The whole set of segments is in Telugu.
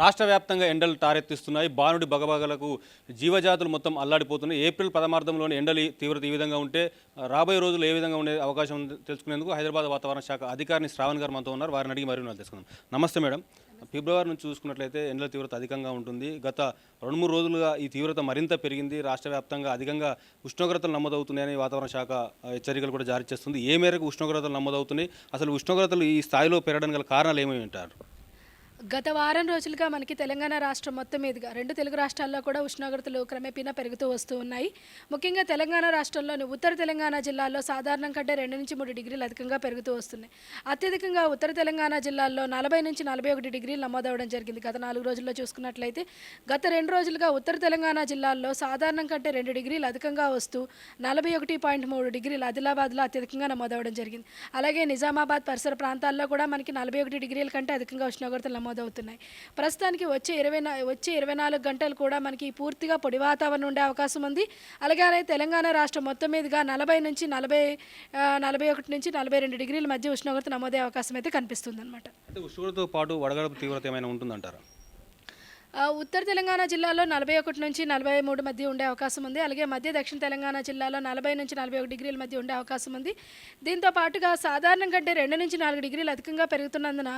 రాష్ట్ర వ్యాప్తంగా ఎండలు తారెత్తిస్తున్నాయి. బానుడి బగబగలకు జీవజాతులు మొత్తం అల్లాడిపోతున్నాయి. ఏప్రిల్ పదమార్థంలోని ఎండలు తీవ్రత ఈ విధంగా ఉంటే రాబోయే రోజులు ఏ విధంగా ఉండే అవకాశం ఉంది తెలుసుకునేందుకు హైదరాబాద్ వాతావరణ శాఖ అధికారిని శ్రావణ్ గారు మనతో ఉన్నారు. వారిని అడిగి మరి తెలుసుకుందాం. నమస్తే మేడం. ఫిబ్రవరి నుంచి చూసుకున్నట్లయితే ఎండల తీవ్రత అధికంగా ఉంటుంది. గత రెండు మూడు రోజులుగా ఈ తీవ్రత మరింత పెరిగింది. రాష్ట్ర వ్యాప్తంగా అధికంగా ఉష్ణోగ్రతలు నమోదవుతున్నాయని వాతావరణ శాఖ హెచ్చరికలు కూడా జారీ చేస్తుంది. ఏ మేరకు ఉష్ణోగ్రతలు నమోదవుతున్నాయి? అసలు ఉష్ణోగ్రతలు ఈ స్థాయిలో పెరగడానికి గల కారణాలు ఏమేమి ఉంటారు గత వారం రోజులుగా మనకి తెలంగాణ రాష్ట్రం మొత్తం మీదుగా రెండు తెలుగు రాష్ట్రాల్లో కూడా ఉష్ణోగ్రతలు క్రమేపీనా పెరుగుతూ వస్తూ ఉన్నాయి. ముఖ్యంగా తెలంగాణ రాష్ట్రంలోని ఉత్తర తెలంగాణ జిల్లాల్లో సాధారణం కంటే రెండు నుంచి మూడు డిగ్రీలు అధికంగా పెరుగుతూ వస్తున్నాయి. అత్యధికంగా ఉత్తర తెలంగాణ జిల్లాల్లో నలభై నుంచి నలభై ఒకటి డిగ్రీలు నమోదవడం జరిగింది. గత నాలుగు రోజుల్లో చూసుకున్నట్లయితే గత రెండు రోజులుగా ఉత్తర తెలంగాణ జిల్లాల్లో సాధారణం కంటే రెండు డిగ్రీలు అధికంగా వస్తూ నలభై ఒకటి పాయింట్ మూడు డిగ్రీలు ఆదిలాబాద్లో అత్యధికంగా నమోదవడం జరిగింది. అలాగే నిజామాబాద్ పరిసర ప్రాంతాల్లో కూడా మనకి నలభై ఒకటి డిగ్రీల కంటే అధికంగా ఉష్ణోగ్రతలు నమోదవుతున్నాయి. ప్రస్తుతానికి వచ్చే ఇరవై వచ్చే ఇరవై నాలుగు గంటలు కూడా మనకి పూర్తిగా పొడి వాతావరణం ఉండే అవకాశం ఉంది. అలాగే తెలంగాణ రాష్ట్రం మొత్తం మీదుగా నలభై నుంచి నలభై నలభై ఒకటి నుంచి నలభై రెండు డిగ్రీల మధ్య ఉష్ణోగ్రత నమోదే అవకాశం అయితే కనిపిస్తుంది అనమాట ఉష్ణోగ్రతతో పాటు వడగడపు తీవ్రత ఏమైనా ఉంటుందంటారా? ఉత్తర తెలంగాణ జిల్లాలో నలభై ఒకటి నుంచి నలభై మూడు మధ్య ఉండే అవకాశం ఉంది. అలాగే మధ్య దక్షిణ తెలంగాణ జిల్లాలో నలభై నుంచి నలభై ఒక డిగ్రీల మధ్య ఉండే అవకాశం ఉంది. దీంతో పాటుగా సాధారణం కంటే రెండు నుంచి నాలుగు డిగ్రీలు అధికంగా పెరుగుతున్నందున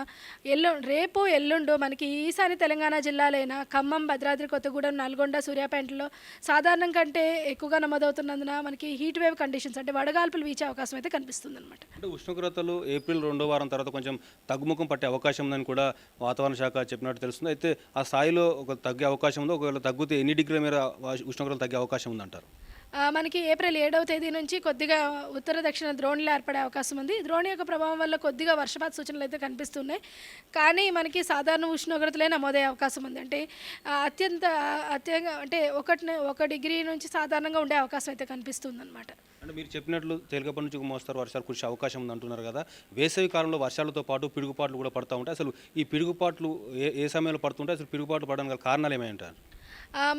ఎల్లు రేపు ఎల్లుండు మనకి ఈశాన్య తెలంగాణ జిల్లాలైన ఖమ్మం భద్రాద్రి కొత్తగూడెం నల్గొండ సూర్యాపేటలో సాధారణం కంటే ఎక్కువగా నమోదవుతున్నందున మనకి హీట్ వేవ్ కండిషన్స్ అంటే వడగాల్పులు వీచే అవకాశం అయితే కనిపిస్తుంది అనమాట అంటే ఉష్ణోగ్రతలు ఏప్రిల్ రెండో వారం తర్వాత కొంచెం తగ్గుముఖం పట్టే అవకాశం ఉందని కూడా వాతావరణ శాఖ చెప్పినట్టు తెలుస్తుంది. అయితే ఆ స్థాయిలో ఒక తగ్గే అవకాశం ఉందో ఒకవేళ తగ్గితే ఎన్ని డిగ్రీల మేర ఉష్ణోగ్రతలు తగ్గే అవకాశం ఉందంటారు? మనకి ఏప్రిల్ ఏడవ తేదీ నుంచి కొద్దిగా ఉత్తర దక్షిణ ద్రోణులు ఏర్పడే అవకాశం ఉంది. ద్రోణి యొక్క ప్రభావం వల్ల కొద్దిగా వర్షపాత సూచనలు అయితే కనిపిస్తున్నాయి. కానీ మనకి సాధారణ ఉష్ణోగ్రతలే నమోదయ్యే అవకాశం ఉంది. అంటే అత్యంత అత్యంత అంటే ఒకటి ఒక డిగ్రీ నుంచి సాధారణంగా ఉండే అవకాశం అయితే కనిపిస్తుంది అనమాట అంటే మీరు చెప్పినట్లు తేలికపడి నుంచి మోస్తారు వర్షాలు కురిసే అవకాశం ఉంది అంటున్నారు కదా. వేసవి కాలంలో వర్షాలతో పాటు పిడుగుపాట్లు కూడా పడుతూ ఉంటాయి. అసలు ఈ పిడుగుపాట్లు ఏ ఏ సమయంలో పడుతుంటాయి? అసలు పిడుగుపాట్లు పడడానికి గల కారణాలు ఏమై ఉంటారు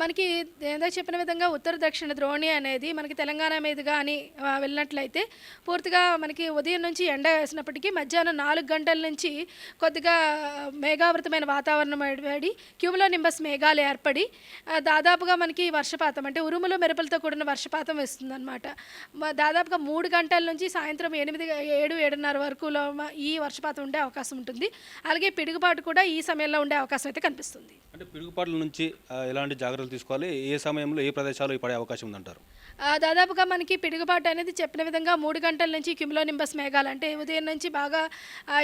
మనకి ఏదో చెప్పిన విధంగా ఉత్తర దక్షిణ ద్రోణి అనేది మనకి తెలంగాణ మీదుగా అని వెళ్ళినట్లయితే పూర్తిగా మనకి ఉదయం నుంచి ఎండ వేసినప్పటికీ మధ్యాహ్నం నాలుగు గంటల నుంచి కొద్దిగా మేఘావృతమైన వాతావరణం ఏర్పడి క్యూములో నింబస్ మేఘాలు ఏర్పడి దాదాపుగా మనకి వర్షపాతం అంటే ఉరుములు మెరుపులతో కూడిన వర్షపాతం వేస్తుందన్నమాట. దాదాపుగా మూడు గంటల నుంచి సాయంత్రం ఎనిమిది ఏడు ఏడున్నర వరకులో ఈ వర్షపాతం ఉండే అవకాశం ఉంటుంది. అలాగే పిడుగుపాటు కూడా ఈ సమయంలో ఉండే అవకాశం అయితే కనిపిస్తుంది. అంటే పిడుగుపాట్ల నుంచి ఎలాంటి జాగ్రత్తలు తీసుకోవాలి. ఏ సమయంలో ఏ ప్రదేశాలు పడే అవకాశం ఉందంటారు? దాదాపుగా మనకి పిడుగుబాటు అనేది చెప్పిన విధంగా మూడు గంటల నుంచి క్యుములో నింబస్ మేఘాలు అంటే ఉదయం నుంచి బాగా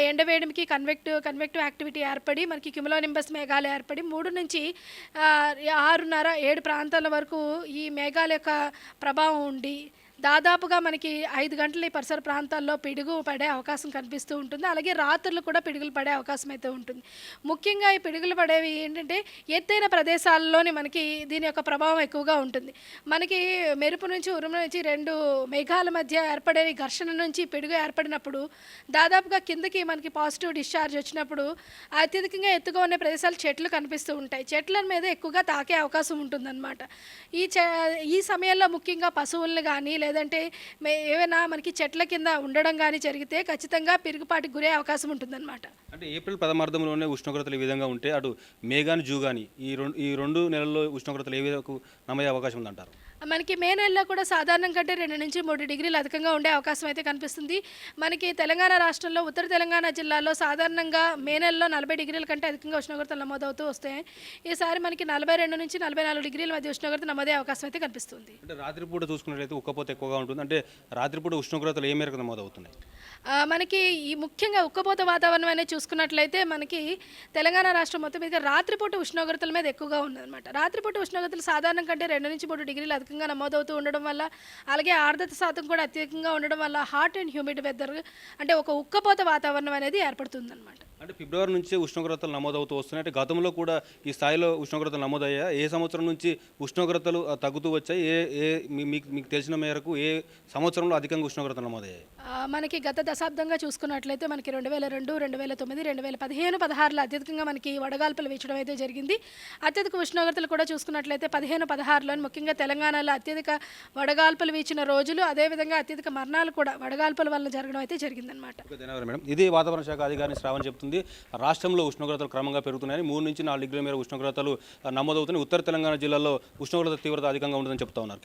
ఎండ ఎండవేయడంకి కన్వెక్టివ్ కన్వెక్టివ్ యాక్టివిటీ ఏర్పడి మనకి క్యుములో నింబస్ మేఘాలు ఏర్పడి మూడు నుంచి ఆరున్నర ఏడు ప్రాంతాల వరకు ఈ మేఘాల యొక్క ప్రభావం ఉండి దాదాపుగా మనకి ఐదు గంటల ఈ పరిసర ప్రాంతాల్లో పిడుగు పడే అవకాశం కనిపిస్తూ ఉంటుంది. అలాగే రాత్రులు కూడా పిడుగులు పడే అవకాశం అయితే ఉంటుంది. ముఖ్యంగా ఈ పిడుగులు పడేవి ఏంటంటే ఎత్తైన ప్రదేశాల్లోని మనకి దీని యొక్క ప్రభావం ఎక్కువగా ఉంటుంది. మనకి మెరుపు నుంచి ఉరుము నుంచి రెండు మేఘాల మధ్య ఏర్పడే ఘర్షణ నుంచి పిడుగు ఏర్పడినప్పుడు దాదాపుగా కిందకి మనకి పాజిటివ్ డిశ్చార్జ్ వచ్చినప్పుడు అత్యధికంగా ఎత్తుగా ఉన్న ప్రదేశాలు చెట్లు కనిపిస్తూ ఉంటాయి. చెట్ల మీద ఎక్కువగా తాకే అవకాశం ఉంటుందన్నమాట. ఈ ఈ సమయంలో ముఖ్యంగా పశువుల్ని కానీ లేదంటే మే ఏవైనా మనకి చెట్ల కింద ఉండడం కానీ జరిగితే ఖచ్చితంగా పిరుగుపాటికి గురే అవకాశం ఉంటుందన్నమాట. అంటే ఏప్రిల్ పదమార్థంలోనే ఉష్ణోగ్రతలు ఈ విధంగా ఉంటే అటు మే కానీ జూ కానీ ఈ రెండు ఈ రెండు నెలల్లో ఉష్ణోగ్రతలు ఏ విధంగా నమోదే అవకాశం ఉందంటారు? మనకి మే నెలలో కూడా సాధారణం కంటే రెండు నుంచి మూడు డిగ్రీలు అధికంగా ఉండే అవకాశం అయితే కనిపిస్తుంది. మనకి తెలంగాణ రాష్ట్రంలో ఉత్తర తెలంగాణ జిల్లాలో సాధారణంగా మే నెలలో నలభై డిగ్రీల కంటే అధికంగా ఉష్ణోగ్రతలు నమోదవుతూ వస్తాయి. ఈసారి మనకి నలభై రెండు నుంచి నలభై నాలుగు డిగ్రీల మధ్య ఉష్ణోగ్రత నమోదే అవకాశం అయితే కనిపిస్తుంది. అంటే రాత్రిపూట చూసుకున్నట్లయితే ఉక్కపోత ఎక్కువగా ఉంటుంది. అంటే రాత్రిపూట ఉష్ణోగ్రతలు ఏ మేరకు నమోదవుతున్నాయి? మనకి ఈ ముఖ్యంగా ఉక్కపోత వాతావరణం అనేది చూసుకున్నట్లయితే మనకి తెలంగాణ రాష్ట్రం మొత్తం మీద రాత్రిపూట ఉష్ణోగ్రతల మీద ఎక్కువగా ఉందన్నమాట. రాత్రిపూట ఉష్ణోగ్రతలు సాధారణం కంటే రెండు నుంచి మూడు డిగ్రీలు అధికంగా నమోదవుతూ ఉండడం వల్ల అలాగే ఆర్ద్రత శాతం కూడా అత్యధికంగా ఉండడం వల్ల హాట్ అండ్ హ్యూమిడ్ వెదర్ అంటే ఒక ఉక్కపోత వాతావరణం అనేది ఏర్పడుతుందన్నమాట. అంటే ఫిబ్రవరి నుంచి ఉష్ణోగ్రతలు నమోదవుతూ వస్తున్నాయి. అంటే గతంలో కూడా ఈ స్థాయిలో ఉష్ణోగ్రతలు నమోదయ్యా ఏ సంవత్సరం నుంచి ఉష్ణోగ్రతలు తగ్గుతూ వచ్చాయి? ఏ ఏ మీకు మీకు తెలిసిన మేరకు ఏ సంవత్సరంలో అధికంగా ఉష్ణోగ్రతలు నమోదయ్యాయి? మనకి గత దశాబ్దంగా చూసుకున్నట్లయితే మనకి రెండు వేల రెండు రెండు వేల తొమ్మిది రెండు వేల పదిహేను పదహారులో అత్యధికంగా మనకి వడగాల్పులు వీచడం అయితే జరిగింది. అత్యధిక ఉష్ణోగ్రతలు కూడా చూసుకున్నట్లయితే పదిహేను పదహారులో ముఖ్యంగా తెలంగాణలో అత్యధిక వడగాల్పులు వీచిన రోజులు అదేవిధంగా అత్యధిక మరణాలు కూడా వడగాల్పుల వల్ల జరగడం అయితే జరిగిందనమాట మేడం. ఇది వాతావరణ శాఖ అధికారిని శ్రావణ్ చెప్తుంది. తెలుస్తుంది రాష్ట్రంలో ఉష్ణోగ్రతలు క్రమంగా పెరుగుతున్నాయని మూడు నుంచి నాలుగు డిగ్రీల మేర ఉష్ణోగ్రతలు నమోదవుతున్నాయి. ఉత్తర తెలంగాణ జిల్లాలో ఉష్ణోగ్రత తీవ్రత అధికంగా ఉంటుందని చెప్తా ఉన్నారు.